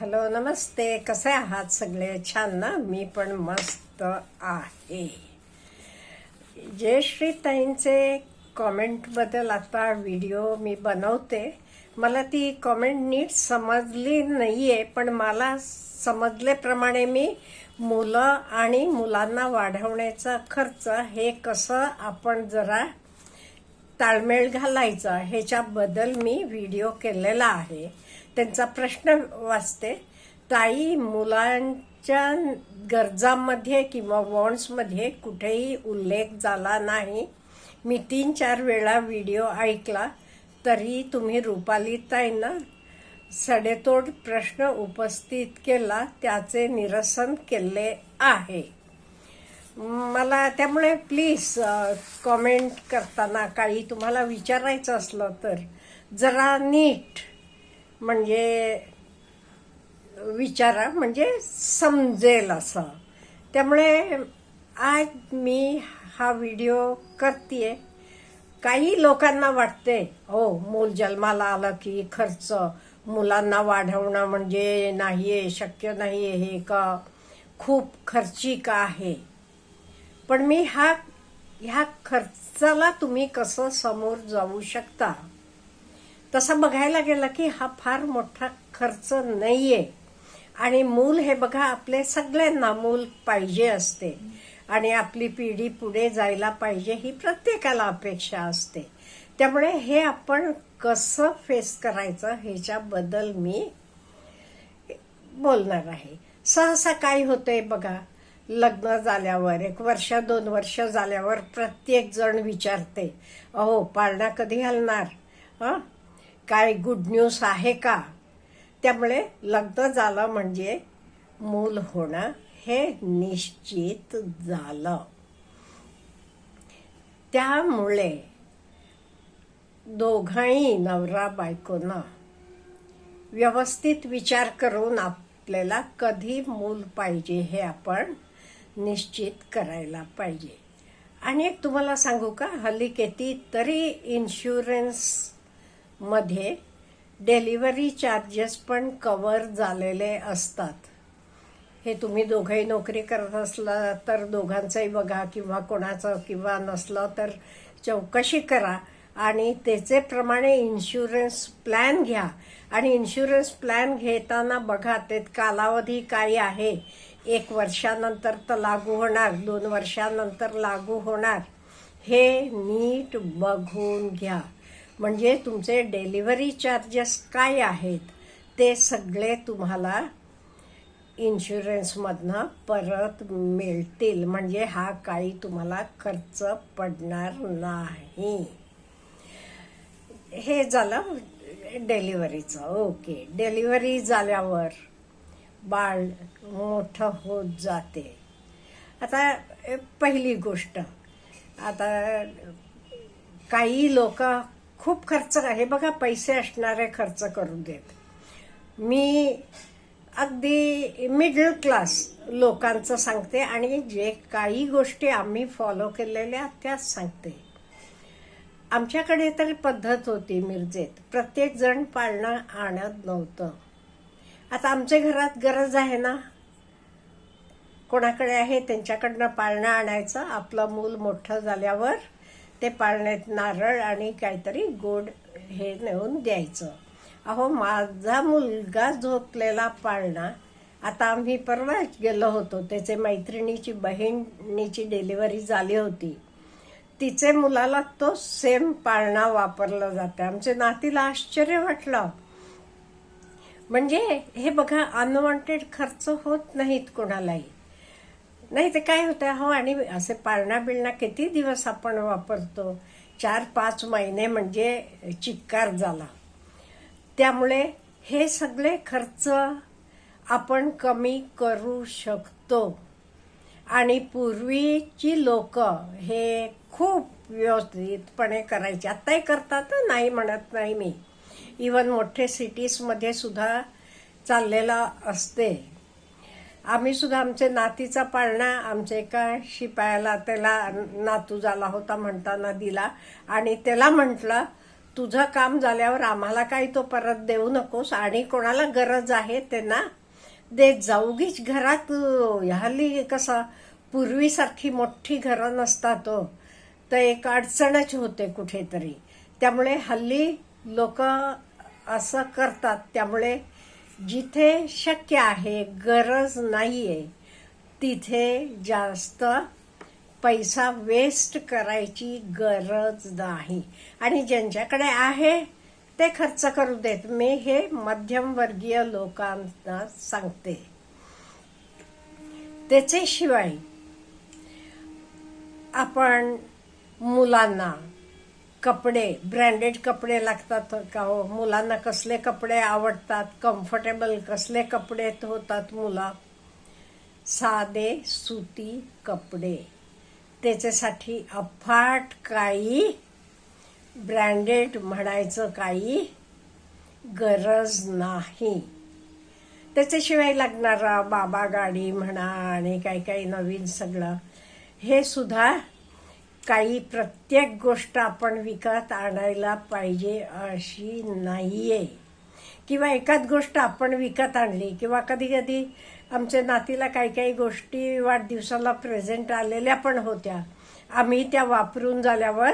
Hello नमस्ते. कसे आहात सगळे? छान ना? मी पण मस्त आहे. जयश्री ताईंचे कॉमेंटबद्दल आता व्हिडिओ मी बनवते. मला ती कॉमेंट नीट समजली नाही आहे पण मला समजल्याप्रमाणे मी मुलं आणि मुलांना वाढवण्याचा खर्च हे कसं आपण जरा ताळमेळ घालायचा ह्याच्याबद्दल मी व्हिडिओ केलेला आहे. त्यांचा प्रश्न वाचते ताई मुलांच्या गरजांमध्ये किंवा वॉन्ट्समध्ये कुठेही उल्लेख झाला नाही. मी तीन चार वेळा व्हिडिओ ऐकला तरी तुम्ही रुपाली ताईंना सडेतोड प्रश्न उपस्थित केला त्याचे निरसन केले आहे. मला त्यामुळे प्लीज कॉमेंट करताना काही तुम्हाला विचारायचं असलं तर जरा नीट म्हणजे विचारा म्हणजे समजेल असं. त्यामुळे आज मी हा व्हिडिओ करते काही लोकांना वाटते हो मूल जन्माला आलं की खर्च मुलांना वाढवणं म्हणजे नाहीये शक्य नाहीये हे का? खूप खर्चिक आहे. पण मी हा ह्या खर्चाला तुम्ही कसं समोर जाऊ शकता? तसं बघायला गेलं की हा फार मोठा खर्च नाहीये. आणि मूल हे बघा आपले सगळ्यांना मूल पाहिजे असते. आणि आपली पिढी पुढे जायला पाहिजे ही प्रत्येकाला अपेक्षा असते. त्यामुळे हे आपण कसं फेस करायचं ह्याच्याबद्दल मी बोलणार आहे. सहसा काय होतंय बघा लग्न झाल्यावर एक वर्ष दोन वर्ष झाल्यावर प्रत्येक जण विचारते अहो पाळणा कधी घालणार हां? काय गुड न्यूज आहे का? त्यामुळे लग्न झालं म्हणजे मूल होणं हे निश्चित झालं. त्यामुळे दोघांही नवरा बायकोनं व्यवस्थित विचार करून आपल्याला कधी मूल पाहिजे हे आपण निश्चित करायला पाहिजे. आणि एक तुम्हाला सांगू का? हल्ली किती तरी इन्शुरन्स मध्ये डिलिव्हरी चार्जेस पण कवर झालेले असतात. हे तुम्ही दोघंही नोकरी करत असला तर दोघांचंही बघा किंवा कोणाचं किंवा नसलं तर चौकशी करा आणि त्याचे प्रमाणे इन्शुरन्स प्लॅन घ्या. आणि इन्शुरन्स प्लॅन घेताना बघा ते कालावधी काय आहे? एक वर्षानंतर तर लागू होणार दोन वर्षानंतर लागू होणार. हे नीट बघून घ्या. म्हणजे तुमचे डिलिव्हरी चार्जेस काय आहेत ते सगळे तुम्हाला इन्शुरन्समधनं परत मिळतील. म्हणजे हा काही तुम्हाला खर्च पडणार नाही. हे झालं डेलिव्हरीचं ओके डेलिव्हरी झाल्यावर बाळ मोठं होत जाते. आता पहिली गोष्ट आता काही लोक खूप खर्च हे बघा पैसे असणारे खर्च करून देत. मी अगदी मिडल क्लास लोकांचं सांगते आणि जे काही गोष्टी आम्ही फॉलो केलेल्या त्याच सांगते. आमच्याकडे तर पद्धत होती मिरजेत. प्रत्येक जण पाळणं आणत नव्हतं. आता आमच्या घरात गरज आहे ना? कोणाकडे आहे? त्यांच्याकडनं पाळणं आणायचं. आपलं मूल मोठं झाल्यावर ते पाळण्यात नारळ आणि काहीतरी गोड हे नेऊन द्यायचं. अहो माझा मुलगा झोपलेला पाळणा. आता आम्ही परवाच गेलो होतो. त्याचे मैत्रिणीची बहिणीची डिलिव्हरी झाली होती. तिचे मुलाला तो सेम पाळणा वापरला जाते आमच्या नातीला आश्चर्य वाटलं. म्हणजे हे बघा अनवॉन्टेड खर्च होत नाहीत कोणालाही. नाही ते काय होतं हो आणि असे पाळणा बिळणा किती दिवस आपण वापरतो? चार पाच महिने म्हणजे चिक्कार झाला. त्यामुळे हे सगळे खर्च आपण कमी करू शकतो. आणि पूर्वीची लोक हे खूप व्यवस्थितपणे करायचे. आत्ताही करतात नाही म्हणत नाही मी. इवन मोठे सिटीजमध्ये सुद्धा चाललेला असते. आम्ही सुद्धा आमच्या नातीचा पाळणा आमच्या एका शिपायाला त्याला नातू झाला होता म्हणताना दिला. आणि त्याला म्हटलं तुझं काम झाल्यावर आम्हाला काही तो परत देऊ नकोस आणि कोणाला गरज आहे त्यांना देत जाऊगीच घरात हल्ली कसं पूर्वीसारखी मोठी घरं नसतात हो. तर एक अडचणच होते कुठेतरी. त्यामुळे हल्ली लोक असं करतात. त्यामुळे जिथे शक्य आहे गरज नाही आहे तिथे जास्त पैसा वेस्ट करायची गरज नाही. आणि ज्यांच्याकडे आहे ते खर्च करू देत. मी हे मध्यमवर्गीय लोकांना सांगते. त्याचे शिवाय आपण मुलांना कपडे ब्रँडेड कपडे लागतात का हो? मुलांना कसले कपडे आवडतात? कम्फर्टेबल कसले कपडे होतात मुला? साधे सुती कपडे. त्याच्यासाठी अफाट काही ब्रँडेड म्हणायचं काही गरज नाही. त्याच्याशिवाय लागणारा बाबा गाडी म्हणा आणि काही काही नवीन सगळं हे सुद्धा काही प्रत्येक गोष्ट आपण विकत आणायला पाहिजे अशी नाहीये. किंवा एकाच गोष्ट आपण विकत आणली किंवा कधी कधी आमच्या नातीला काही काही गोष्टी वाढदिवसाला प्रेझेंट आलेल्या पण होत्या. आम्ही त्या वापरून झाल्यावर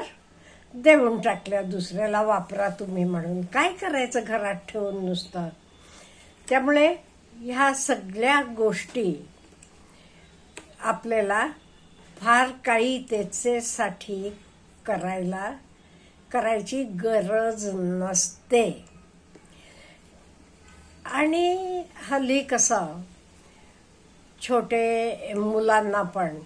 देऊन टाकल्या दुसऱ्याला वापरा तुम्ही म्हणून. काय करायचं घरात ठेवून नुसतं? त्यामुळे ह्या सगळ्या गोष्टी आपल्याला फार काही त्याच्यासाठी करायला करायची गरज नसते. आणि हल्ली कसं छोटे मुलांना पण.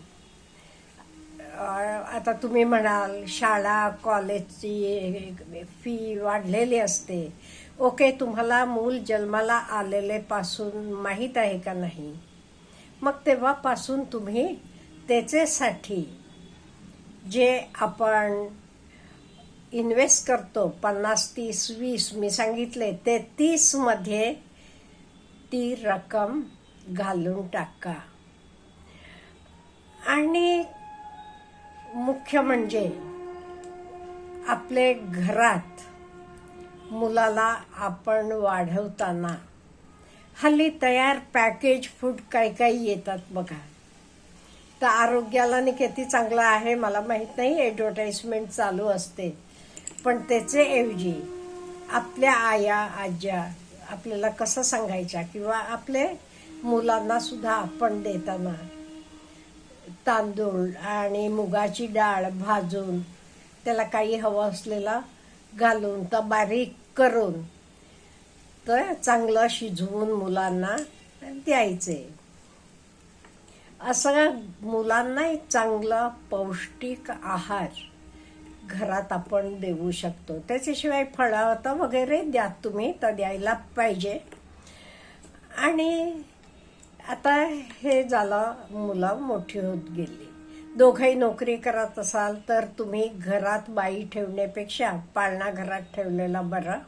आता तुम्ही म्हणाल शाळा कॉलेजची फी वाढलेली असते. ओके तुम्हाला मूल जन्माला आलेले पासून माहीत आहे का नाही? मग तेव्हापासून तुम्ही त्याच्यासाठी जे आपण इन्व्हेस्ट करतो पन्नास तीस वीस मी सांगितले ते तीसमध्ये ती रक्कम घालून टाका. आणि मुख्य म्हणजे आपले घरात मुलाला आपण वाढवताना हल्ली तयार पॅकेज फूड काही काही येतात बघा. तर आरोग्याला आणि किती चांगलं आहे मला माहीत नाही. ॲडव्हर्टाईजमेंट चालू असते. पण त्याचे ऐवजी आपल्या आया आज्या आपल्याला कसं सांगायच्या किंवा आपले मुलांना सुद्धा आपण देताना तांदूळ आणि मुगाची डाळ भाजून त्याला काही हवं असलेला घालून तर बारीक करून तर चांगलं शिजवून मुलांना द्यायचे. असं मुलांनाही चांगला पौष्टिक आहार घरात आपण देऊ शकतो. त्याच्याशिवाय फळं वगैरे द्या तुम्ही तर द्यायला पाहिजे. आणि आता हे झालं मुलं मोठी होत गेली. दोघंही नोकरी करत असाल तर तुम्ही घरात बाई ठेवण्यापेक्षा पाळणा घरात ठेवलेला बरं.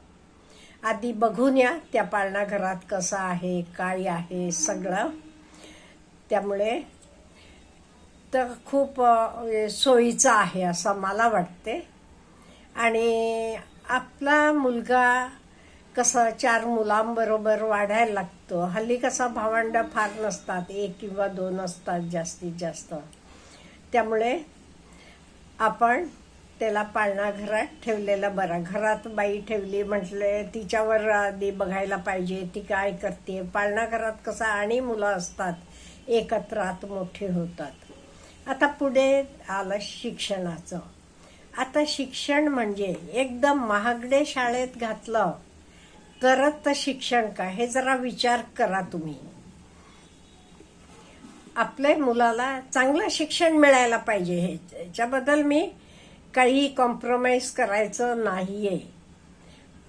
आधी बघून या त्या पाळणा घरात कसं आहे काय आहे सगळं. त्यामुळे तर खूप म्हणजे सोयीचं आहे असं मला वाटते. आणि आपला मुलगा कसं चार मुलांबरोबर वाढायला लागतो हल्ली कसा भावंड फार नसतात एक किंवा दोन असतात जास्तीत जास्त. त्यामुळे आपण त्याला पाळणा घरात ठेवलेलं बरं. घरात बाई ठेवली म्हटले तिच्यावर आधी बघायला पाहिजे ती काय करते? पाळणा घरात कसं आणि मुलं असतात एकत्रात मोठे होतात. आता पुढे आलं शिक्षणाचं. आता शिक्षण म्हणजे एकदम महागडे शाळेत घातलं तरच तर शिक्षण का? हे जरा विचार करा तुम्ही. आपल्या मुलाला चांगलं शिक्षण मिळायला पाहिजे. हे याच्याबद्दल मी काही कॉम्प्रोमाइज करायचं नाहीये.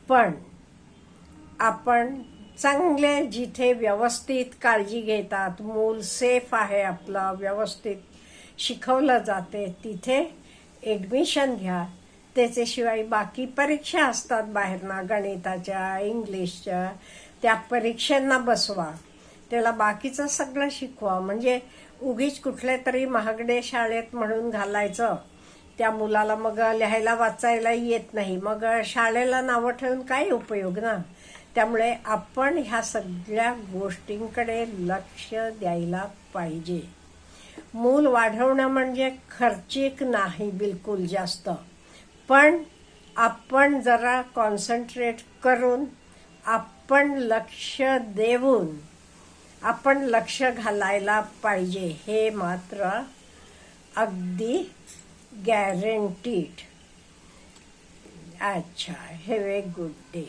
पण आपण चांगले जिथे व्यवस्थित काळजी घेतात मूल सेफ आहे आपलं व्यवस्थित शिकवलं जाते तिथे ॲडमिशन घ्या. त्याच्याशिवाय बाकी परीक्षा असतात बाहेरना गणिताच्या इंग्लिशच्या त्या परीक्षांना बसवा. त्याला बाकीचं सगळं शिकवा. म्हणजे उगीच कुठल्या तरी महागडे शाळेत म्हणून घालायचं. त्या मुलाला मग लिहायला वाचायला येत नाही. मग शाळेला नावं ठेवून काय उपयोग ना? त्यामुळे आपण ह्या सगळ्या गोष्टींकडे लक्ष द्यायला पाहिजे. मूल वाढवणं म्हणजे खर्चिक नाही बिलकुल जास्त. पण आपण जरा कॉन्सन्ट्रेट करून आपण लक्ष देऊन आपण लक्ष घालायला पाहिजे हे मात्र अगदी गॅरंटीड अच्छा हॅव ए गुड डे